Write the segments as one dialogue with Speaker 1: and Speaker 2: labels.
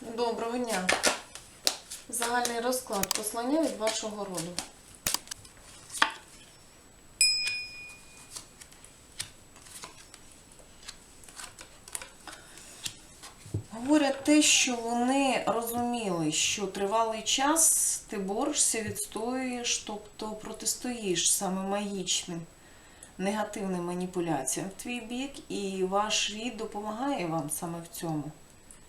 Speaker 1: Доброго дня. Загальний розклад послання від вашого роду. Говорять те, що вони розуміли, що тривалий час ти борешся, відстоюєш, тобто протистоїш саме магічним негативним маніпуляціям в твій бік, і ваш рід допомагає вам саме в цьому.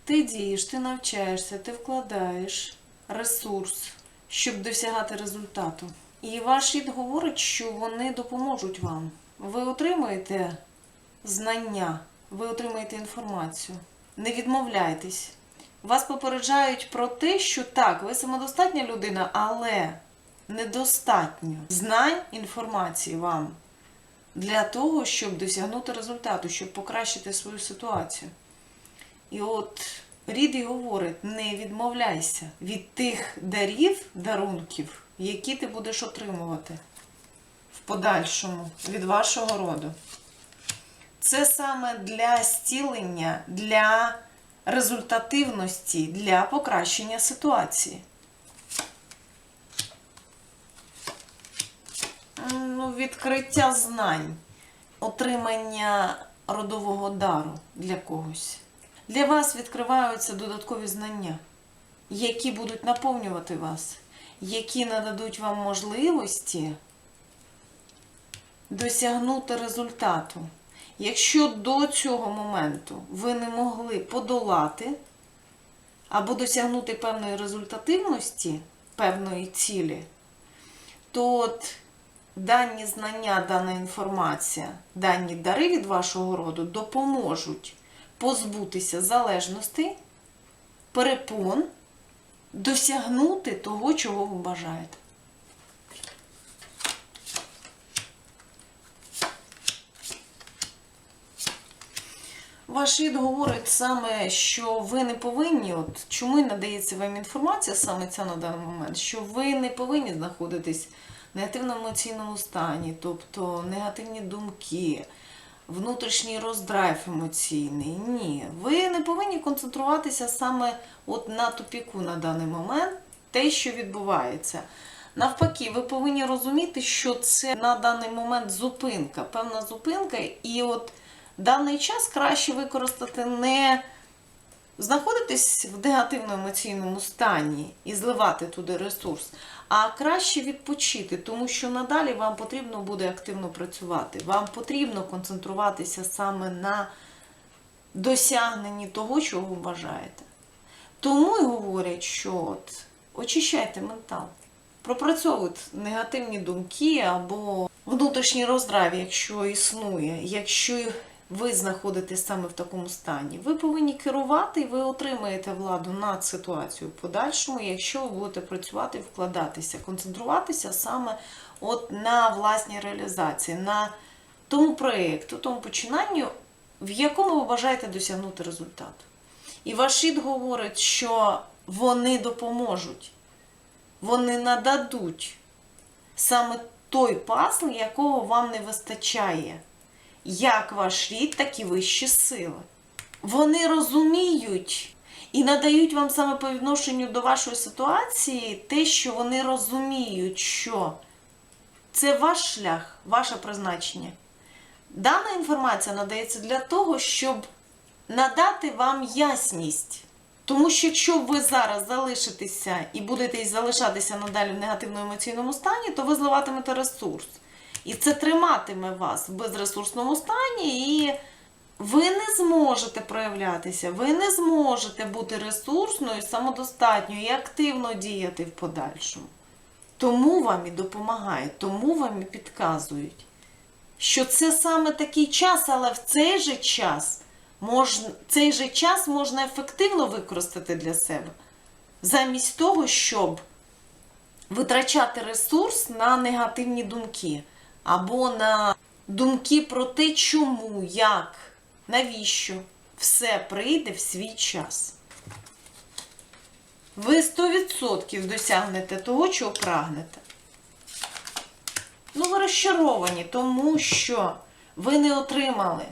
Speaker 1: Ти дієш, ти навчаєшся, ти вкладаєш ресурс, щоб досягати результату. І ваш рід говорить, що вони допоможуть вам. Ви отримуєте знання, ви отримаєте інформацію. Не відмовляйтесь. Вас попереджають про те, що так, ви самодостатня людина, але недостатньо знань інформації вам для того, щоб досягнути результату, щоб покращити свою ситуацію. І от рід і говорить: не відмовляйся від тих дарів, дарунків, які ти будеш отримувати в подальшому від вашого роду. Це саме для зцілення, для результативності, для покращення ситуації. Ну, відкриття знань, отримання родового дару для когось. Для вас відкриваються додаткові знання, які будуть наповнювати вас, які нададуть вам можливості досягнути результату. Якщо до цього моменту ви не могли подолати або досягнути певної результативності, певної цілі, то от дані знання, дана інформація, дані дари від вашого роду допоможуть позбутися залежностей, перепон, досягнути того, чого ви бажаєте. Ваш рід говорить саме, що ви не повинні, от чому надається вам інформація саме ця на даний момент, що ви не повинні знаходитись в негативному емоційному стані, тобто негативні думки, внутрішній роздрайв емоційний. Ні, ви не повинні концентруватися саме от на тупіку на даний момент, те, що відбувається. Навпаки, ви повинні розуміти, що це на даний момент зупинка, певна зупинка, і от даний час краще використати не знаходитись в негативному емоційному стані і зливати туди ресурс, а краще відпочити, тому що надалі вам потрібно буде активно працювати. Вам потрібно концентруватися саме на досягненні того, чого ви бажаєте. Тому і говорять, що от, очищайте ментал, пропрацьовуйте негативні думки або внутрішній роздрав, якщо існує, якщо ви знаходитесь саме в такому стані. Ви повинні керувати і ви отримаєте владу над ситуацією в подальшому, якщо ви будете працювати вкладатися, концентруватися саме от на власній реалізації, на тому проєкту, тому починанню, в якому ви бажаєте досягнути результату. І ваш рід говорить, що вони допоможуть, вони нададуть саме той пазл, якого вам не вистачає як ваш рід, так і вищі сили. Вони розуміють і надають вам саме по відношенню до вашої ситуації те, що вони розуміють, що це ваш шлях, ваше призначення. Дана інформація надається для того, щоб надати вам ясність. Тому що якщо ви зараз залишитеся і будете залишатися надалі в негативному емоційному стані, то ви зливатимете ресурс. І це триматиме вас в безресурсному стані, і ви не зможете проявлятися, ви не зможете бути ресурсною, самодостатньою і активно діяти в подальшому. Тому вам і допомагають, тому вам і підказують, що це саме такий час, але в цей же час можна, цей же час можна ефективно використати для себе, замість того, щоб витрачати ресурс на негативні думки або на думки про те, чому, як, навіщо все прийде в свій час. Ви 100% досягнете того, чого прагнете. Ну, ви розчаровані, тому що ви не отримали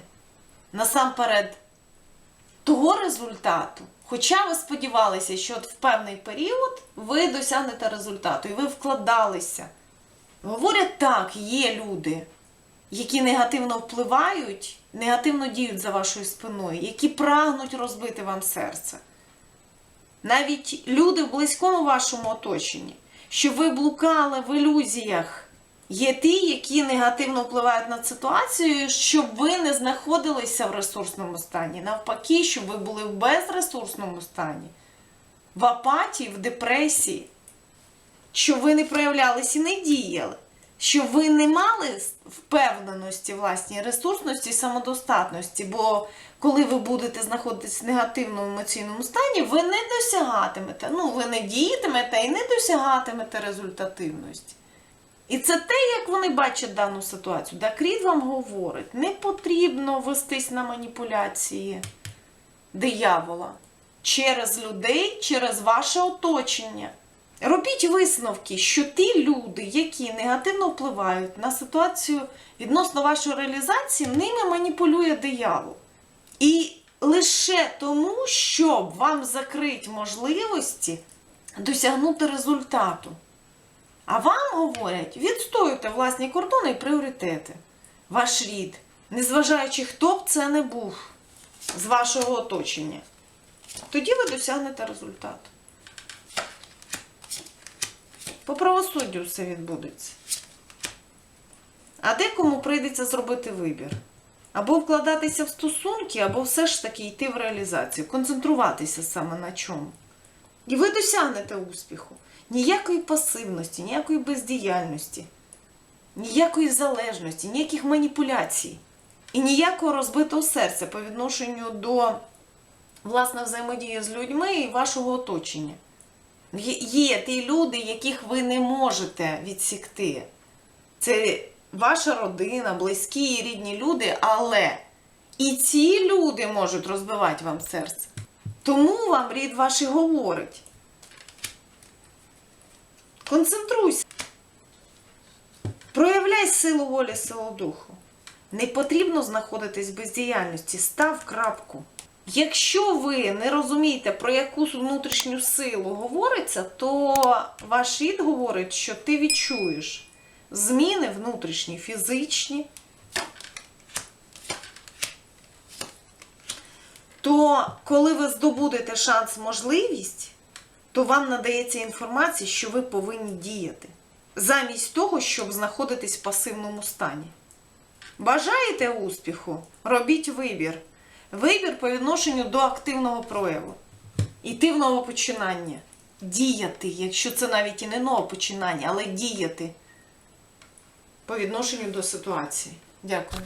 Speaker 1: насамперед того результату, Хоча ви сподівалися, що от в певний період ви досягнете результату і ви вкладалися. Говорять так, є люди, які негативно впливають, негативно діють за вашою спиною, які прагнуть розбити вам серце. Навіть люди в близькому вашому оточенні, що ви блукали в ілюзіях, є ті, які негативно впливають на ситуацію, щоб ви не знаходилися в ресурсному стані. Навпаки, щоб ви були в безресурсному стані, в апатії, в депресії, щоб ви не проявлялися і не діяли, щоб ви не мали впевненості, власній ресурсності самодостатності. Бо коли ви будете знаходитися в негативному емоційному стані, ви не досягатимете, ну, ви не діятимете і не досягатимете результативності. І це те, як вони бачать дану ситуацію. Дакріт вам говорить, не потрібно вестись на маніпуляції диявола через людей, через ваше оточення. Робіть висновки, що ті люди, які негативно впливають на ситуацію відносно вашої реалізації, ними маніпулює диявол. І лише тому, щоб вам закрити можливості досягнути результату. А вам говорять, відстоюйте власні кордони і пріоритети. Ваш рід, незважаючи, хто б це не був з вашого оточення. Тоді ви досягнете результату. По правосуддю все відбудеться. А декому прийдеться зробити вибір. Або вкладатися в стосунки, або все ж таки йти в реалізацію, концентруватися саме на чому. І ви досягнете успіху. Ніякої пасивності, ніякої бездіяльності, ніякої залежності, ніяких маніпуляцій і ніякого розбитого серця по відношенню до власне взаємодії з людьми і вашого оточення. Є, ті люди, яких ви не можете відсікти. Це ваша родина, близькі і рідні люди, але і ці люди можуть розбивати вам серце. Тому вам рід ваш і говорить. Концентруйся. Проявляй силу волі, силу духу. Не потрібно знаходитись в бездіяльності. Став крапку. Якщо ви не розумієте, про яку внутрішню силу говориться, то ваш рід говорить, що ти відчуєш зміни внутрішні, фізичні, то коли ви здобудете шанс, можливість, то вам надається інформація, що ви повинні діяти, замість того, щоб знаходитись в пасивному стані. Бажаєте успіху? Робіть вибір. Вибір по відношенню до активного прояву. Іти в новопочинання. Діяти, якщо це навіть і не новопочинання, але діяти по відношенню до ситуації. Дякую.